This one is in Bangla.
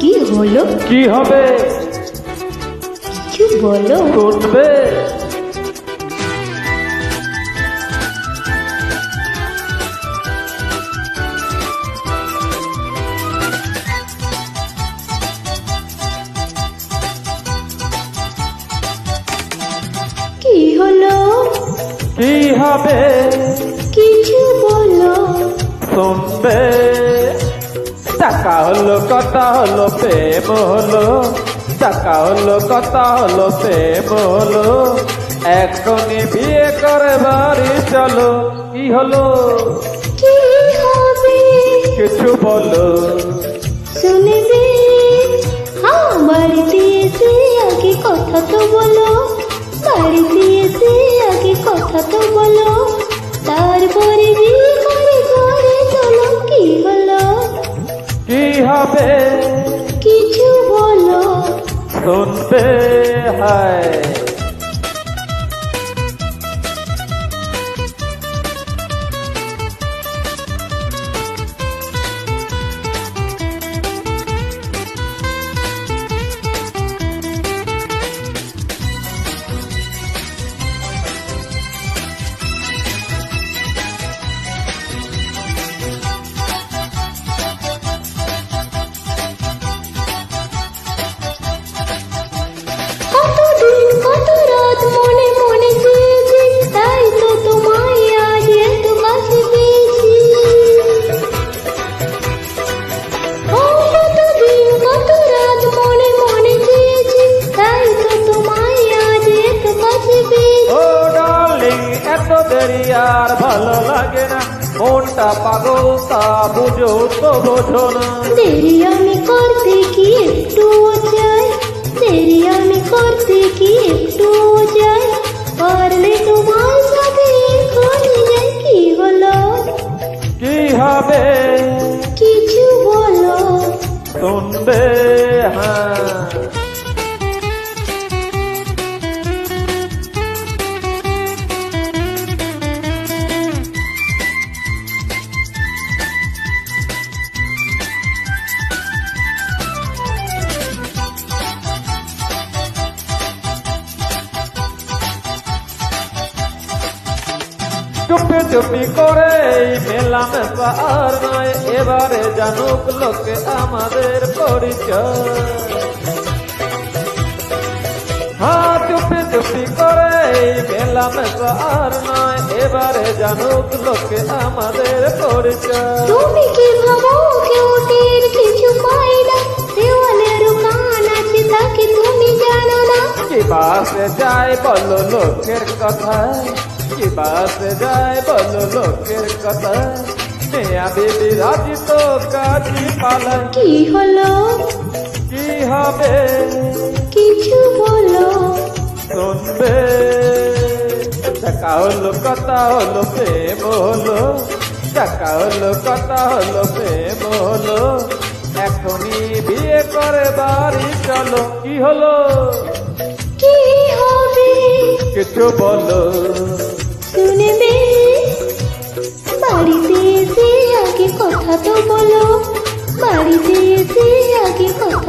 কি হলো? কি হবে? কিছু বলো। শুনবে কি হলো? কি হবে? কিছু বলো। শুনবে? টাকা হলো কথা হলো প্রেম হলো। টাকা হলো কথা হলো প্রেম হলো। এখনই বিয়ে করে বাড়ি চলো। কি হলো? কিছু বলো। হবে। কিছু বলো। শুনবে হায়। এত আর ভালো লাগে না। মনটা পাগল তা বুঝো তো বোঝো না। দেরি আমি করতে কি একটু চাই দেরি আমি করতে কি একটু চাই পারলে তোমার সাথে এখনই যাই কি হলো? কি হবে? কিছু বলো। শুনবে হ্যাঁ। চুপি চুপি করে এই মেলামেশা আর নয়। এবারে জানুক লোকে আমাদের পরিচয়। হ্যাঁ চুপি চুপি করে এই মেলামেশা আর নয়। এবারে জানুক লোকে আমাদের পরিচয়। তুমি কি ভাবো কেউ টের কিছু পাই না? দেওয়ালের কান আছে তাকে তুমি জানো না? কি বাসে যায় বলো লোকের কথা? কি বাসে যায় বলো লোকের কথা। মেয়া বিবি রাজি তো কাজী পালায় কি হলো? কি হবে? কিছু বলো। শুনবে। টাকা হলো কথা হলো প্রেম হলো। টাকা হলো কথা হলো প্রেম হলো। এখনই বিয়ে করে বাড়ি চলো। কি হলো? কি হবে? কিছু বলো। దాడి చేసి అగి కొత్త